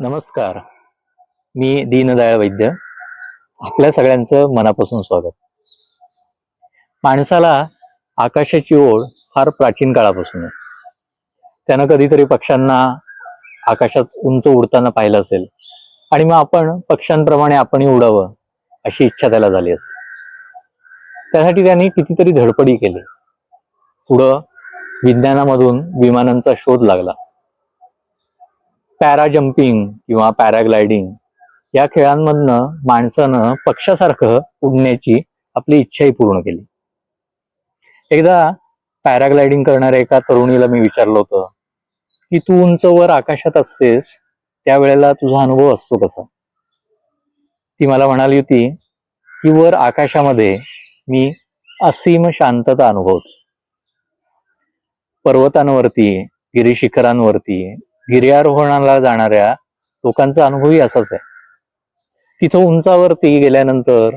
नमस्कार. मी दीनदयाळ वैद्य. आपल्या सगळ्यांचं मनापासून स्वागत. माणसाला आकाशाची ओढ फार प्राचीन काळापासून आहे. त्यानं कधीतरी पक्ष्यांना आकाशात उंच उडताना पाहिलं असेल आणि मग आपण पक्ष्यांप्रमाणे आपणही उडावं अशी इच्छा त्याला झाली असेल. त्यासाठी त्यांनी कितीतरी धडपडी केली. पुढं विज्ञानामधून विमानांचा शोध लागला. पॅरा जम्पिंग किंवा पॅराग्लायडिंग या खेळांमधनं माणसानं पक्षासारखं उडण्याची आपली इच्छाही पूर्ण केली. एकदा पॅराग्लायडिंग करणाऱ्या एका तरुणीला मी विचारलं होतं की तू उंच वर आकाशात असतेस त्यावेळेला तुझा अनुभव असतो कसा? ती मला म्हणाली होती की वर आकाशामध्ये मी असीम शांतता अनुभवतो. पर्वतांवरती गिरीशिखरांवरती गिर्यारोहणाला जाणाऱ्या लोकांचा अनुभवही असाच आहे. तिथं उंचावरती गेल्यानंतर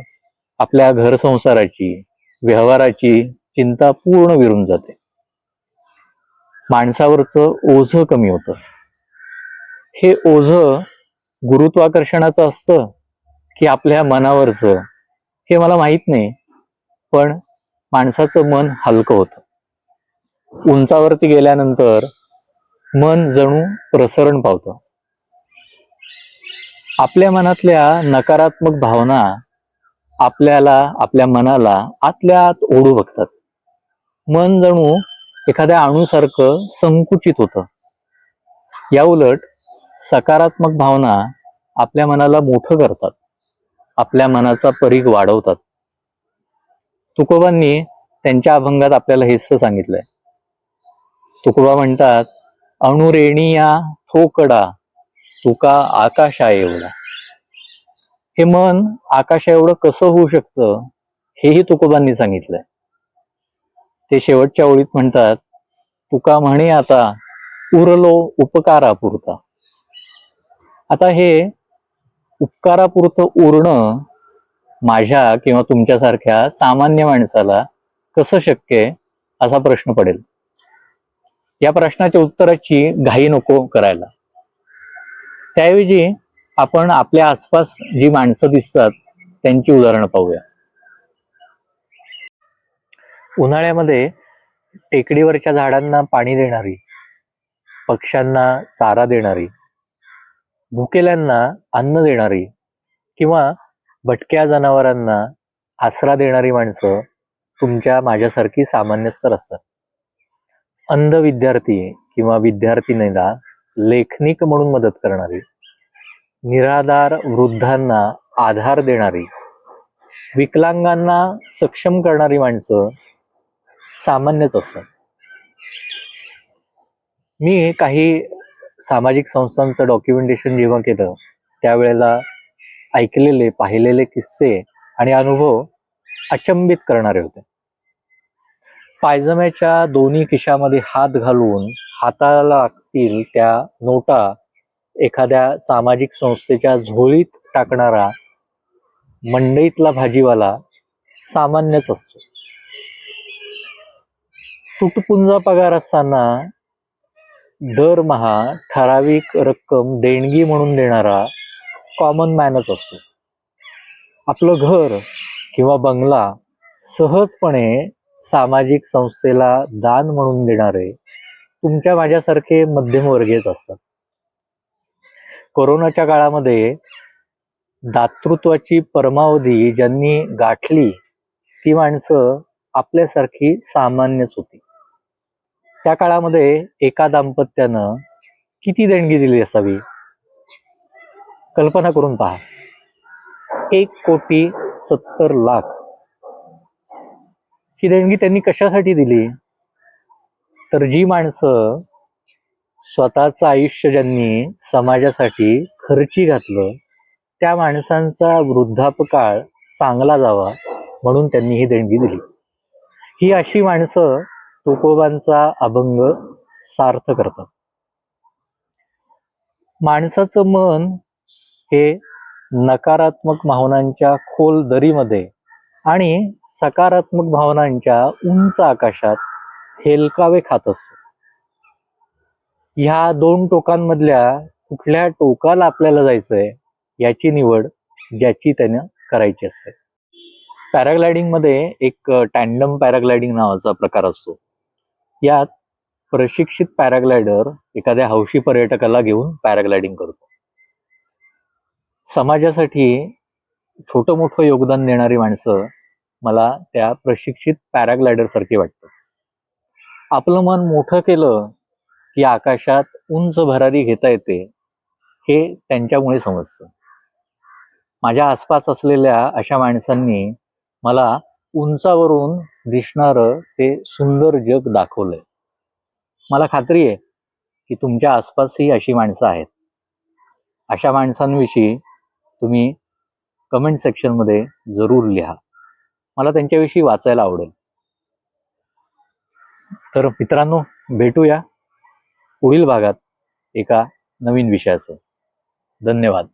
आपल्या घर संसाराची व्यवहाराची चिंता पूर्ण विरून जाते. माणसावरचं ओझ कमी होतं. हे ओझ गुरुत्वाकर्षणाचं असतं की आपल्या मनावरचं. हे मला माहीत नाही पण माणसाचं मन हलकं होतं. उंचावरती गेल्यानंतर मन जणू प्रसरण पावतं. आपल्या मनातल्या नकारात्मक भावना आपल्याला आपल्या मनाला आतल्या आत ओढू बघतात. मन जणू एखाद्या अणूसारखं संकुचित होतं. या उलट सकारात्मक भावना आपल्या मनाला मोठं करतात. आपल्या मनाचा परीघ वाढवतात. तुकोबांनी त्यांच्या अभंगात आपल्याला हेच सांगितलंय. तुकोबा म्हणतात अणुरेणिया थोकडा तुका आकाशा एवढा. हे मन आकाशा एवढं कसं होऊ शकतं हेही तुकोबांनी सांगितलंय. ते शेवटच्या ओळीत म्हणतात तुका म्हणे आता उरलो उपकारापुरता. आता हे उपकारापुरतं उरणं माझ्या किंवा तुमच्यासारख्या सामान्य माणसाला कसं शक्य आहे असा प्रश्न पडेल. या प्रश्नाच्या उत्तराची घाई नको करायला. त्याऐवजी आपण आपल्या आसपास जी माणसं दिसतात त्यांची उदाहरणं पाहूया. उन्हाळ्यामध्ये टेकडीवरच्या झाडांना पाणी देणारी पक्ष्यांना चारा देणारी भुकेल्यांना अन्न देणारी किंवा भटक्या जनावरांना आसरा देणारी माणसं तुमच्या माझ्यासारखी सामान्यस्तर असतात. अंध विद्यार्थी किंवा विद्यार्थिनीला लेखनिक म्हणून मदत करणारी निराधार वृद्धांना आधार देणारी विकलांगांना सक्षम करणारी माणसं सामान्यच असतात. मी काही सामाजिक संस्थांचं डॉक्युमेंटेशन जेव्हा केलं त्यावेळेला ऐकलेले पाहिलेले किस्से आणि अनुभव अचंबित करणारे होते. पायजम्याच्या दोन्ही खिशामध्ये हात घालून हाताला लागतील त्या नोटा एखाद्या सामाजिक संस्थेच्या झोळीत टाकणारा मंडईतला भाजीवाला सामान्यच असतो. तुटपुंजा पगार असताना दरमहा ठराविक रक्कम देणगी म्हणून देणारा कॉमन मॅनच असतो. आपलं घर किंवा बंगला सहजपणे सामाजिक संस्थेला दान म्हणून देणारे तुमच्या माझ्यासारखे मध्यमवर्गीयच असतात. कोरोनाच्या काळामध्ये दातृत्वाची परमावधी ज्यांनी गाठली ती माणसं आपल्यासारखी सामान्यच होती. त्या काळामध्ये एका दाम्पत्यानं किती देणगी दिली असावी? कल्पना करून पहा. एक कोटी सत्तर लाख ही देणगी त्यांनी कशासाठी दिली? तर जी माणसं स्वतःचं आयुष्य ज्यांनी समाजासाठी खर्ची घातलं त्या माणसांचा वृद्धापकाळ चांगला जावा म्हणून त्यांनी ही देणगी दिली. ही अशी माणसं तुकोबांचा अभंग सार्थ करतात. माणसाचं मन हे नकारात्मक भावनांच्या खोल दरीमध्ये आणि सकारात्मक भावनांच्या उंच आकाशात हेलकावे खात असत. ह्या दोन टोकांमधल्या कुठल्या टोकाला आपल्याला जायचंय याची निवड ज्याची त्यानं करायची असते. पॅराग्लायडिंगमध्ये एक टँडम पॅराग्लायडिंग नावाचा प्रकार असतो. यात प्रशिक्षित पॅराग्लायडर एखाद्या हौशी पर्यटकाला घेऊन पॅराग्लायडिंग करतो. समाजासाठी छोटं मोठं योगदान देणारी माणसं मला त्या प्रशिक्षित पॅराग्लायडर सारखी वाटतं. आपलं मन मोठं केलं की आकाशात उंच भरारी घेता येते हे त्यांच्यामुळे समजतं. माझ्या आसपास असलेल्या अशा माणसांनी मला उंचावरून दिसणारं ते सुंदर जग दाखवलंय. मला खात्री आहे की तुमच्या आसपासही अशी माणसं आहेत. अशा माणसांविषयी तुम्ही कमेंट सेक्शनमध्ये जरूर लिहा. मला त्यांच्याविषयी वाचायला आवडेल. तर मित्रांनो भेटूया पुढील भागात एका नवीन विषयाचं. धन्यवाद.